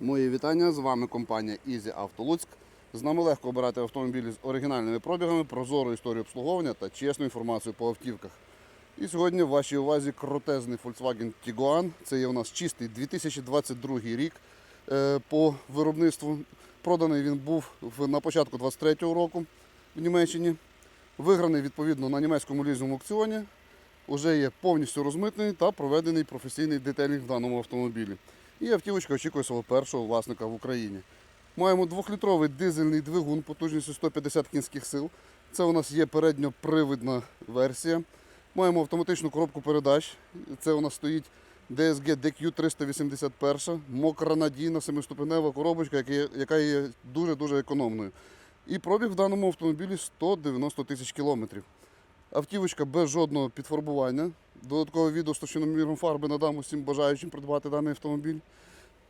Мої вітання. З вами компанія Easy Auto Луцьк. З нами легко обирати автомобілі з оригінальними пробігами, прозору історію обслуговування та чесну інформацію по автівках. І сьогодні в вашій увазі крутезний Volkswagen Tiguan. Це є у нас чистий 2022 рік е, по виробництву. Проданий він був на початку 23-го року в Німеччині. Виграний відповідно на німецькому лізному аукціоні. Уже є повністю розмитний та проведений професійний детелінг в даному автомобілі. І автівочка очікує свого першого власника в Україні. Маємо двохлітровий дизельний двигун потужністю 150 кінських сил. Це у нас є передньопривідна версія. Маємо автоматичну коробку передач. Це у нас стоїть DSG DQ 381, мокра надійна семиступенева коробочка, яка є дуже-дуже економною. І пробіг в даному автомобілі 190 тисяч кілометрів. Автівочка без жодного підфарбування. Додаткове відео з товщиноміром фарби надам усім бажаючим придбати даний автомобіль.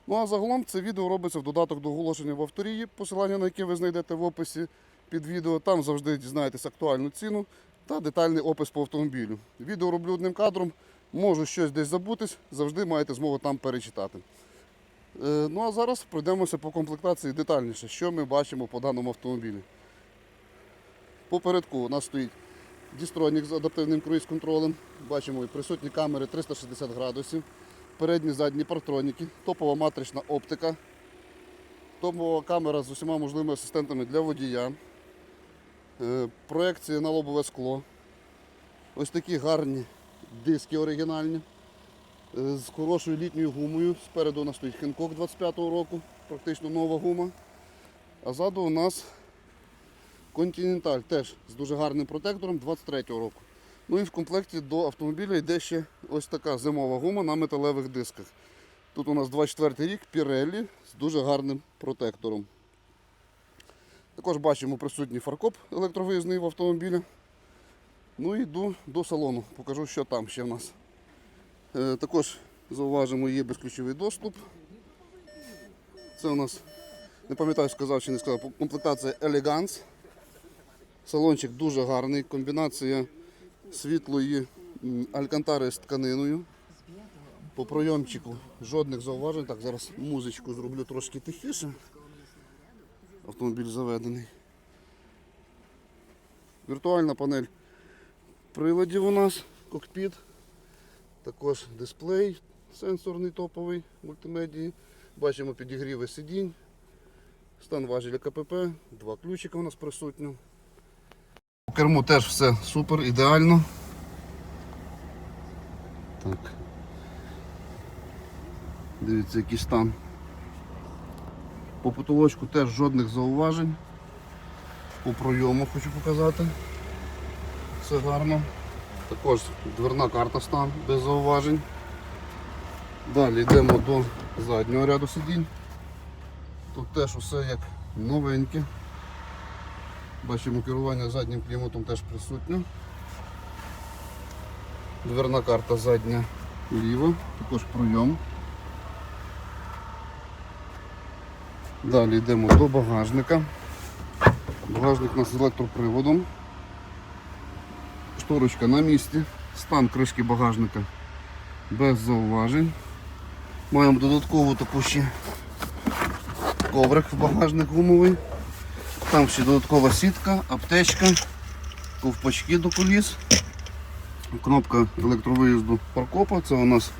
Ну а загалом це відео робиться в додаток до оголошення в авторії, посилання на яке ви знайдете в описі під відео. Там завжди дізнаєтесь актуальну ціну та детальний опис по автомобілю. Відео роблю одним кадром, можу щось десь забутись, завжди маєте змогу там перечитати. Е, Ну а зараз пройдемося по комплектації детальніше, що ми бачимо по даному автомобілі. Попередку у нас стоїть дістронік з адаптивним круїз-контролем. Бачимо присутні камери 360 градусів, передні задні партроніки, топова матрична оптика, топова камера з усіма можливими асистентами для водія, е, проекція на лобове скло. Ось такі гарні диски оригінальні. е, З хорошою літньою гумою. Спереду у нас стоїть Хенкок 25-го року, практично нова гума. А ззаду у нас Continental теж з дуже гарним протектором 23-го року. Ну і в комплекті до автомобіля йде ще ось така зимова гума на металевих дисках. Тут у нас 24 рік Pirelli з дуже гарним протектором. Також бачимо присутній фаркоп електровиїзний в автомобілі. Ну і йду до салону, покажу, що там ще в нас. Е, також зауважимо, є безключовий доступ. Це у нас, не пам'ятаю, сказав чи не сказав, комплектація Elegance. Салончик дуже гарний, комбінація світлої алькантари з тканиною. По пройомчику жодних зауважень. Так, зараз музичку зроблю трошки тихіше. Автомобіль заведений. Віртуальна панель приладів у нас, кокпіт, також дисплей сенсорний топовий мультимедії. Бачимо підігріви сидінь, стан важеля КПП, два ключика у нас присутні. Керму теж все супер, ідеально. Так. Дивіться, який стан. По потолочку теж жодних зауважень. По пройому хочу показати. Все гарно. Також дверна карта стан без зауважень. Далі йдемо до заднього ряду сидінь. Тут теж усе як новеньке. Бачимо керування заднім кліматом теж присутнє. Дверна карта задня ліва, також пройом. Далі йдемо до багажника. Багажник у нас з електроприводом. Шторочка на місці. Стан кришки багажника без зауважень. Маємо додаткову таку ще коврик в багажник гумовий. Там ще додаткова сітка, аптечка, ковпачки до коліс, кнопка електровиїзду паркопа. Це у нас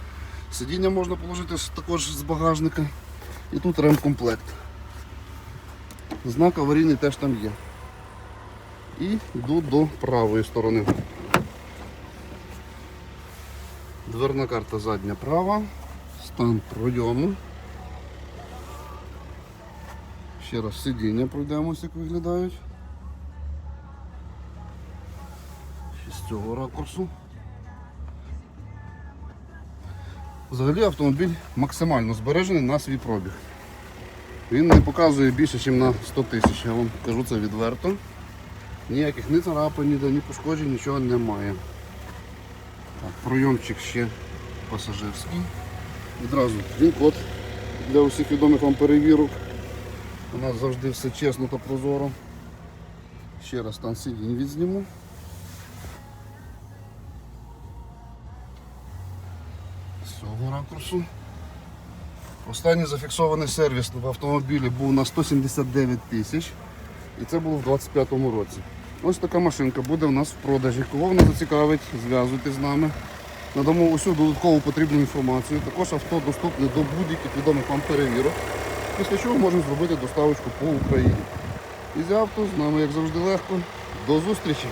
сидіння можна положити також з багажника. І тут ремкомплект. Знак аварійний теж там є. І йду до правої сторони. Дверна карта задня права, стан пройому. Ще раз сидіння пройдемося, як виглядають. Ще з цього ракурсу. Взагалі автомобіль максимально збережений на свій пробіг. Він не показує більше, ніж на 100 тисяч, я вам кажу це відверто. Ніяких ні царапин, ні пошкоджень, нічого немає. Так, пройомчик ще пасажирський. Відразу він код для усіх відомих вам перевірок. У нас завжди все чесно та прозоро. Ще раз стан сидінь відзніму. З цього ракурсу. Останній зафіксований сервіс в автомобілі був на 179 тисяч. І це було в 25-му році. Ось така машинка буде в нас в продажі. Кого вона зацікавить, зв'язуйтесь з нами. Надамо усю додаткову потрібну інформацію. Також авто доступне до будь-яких відомих вам перевірок. Після чого можемо зробити доставочку по Україні. Ізі авто з нами, як завжди, легко. До зустрічі!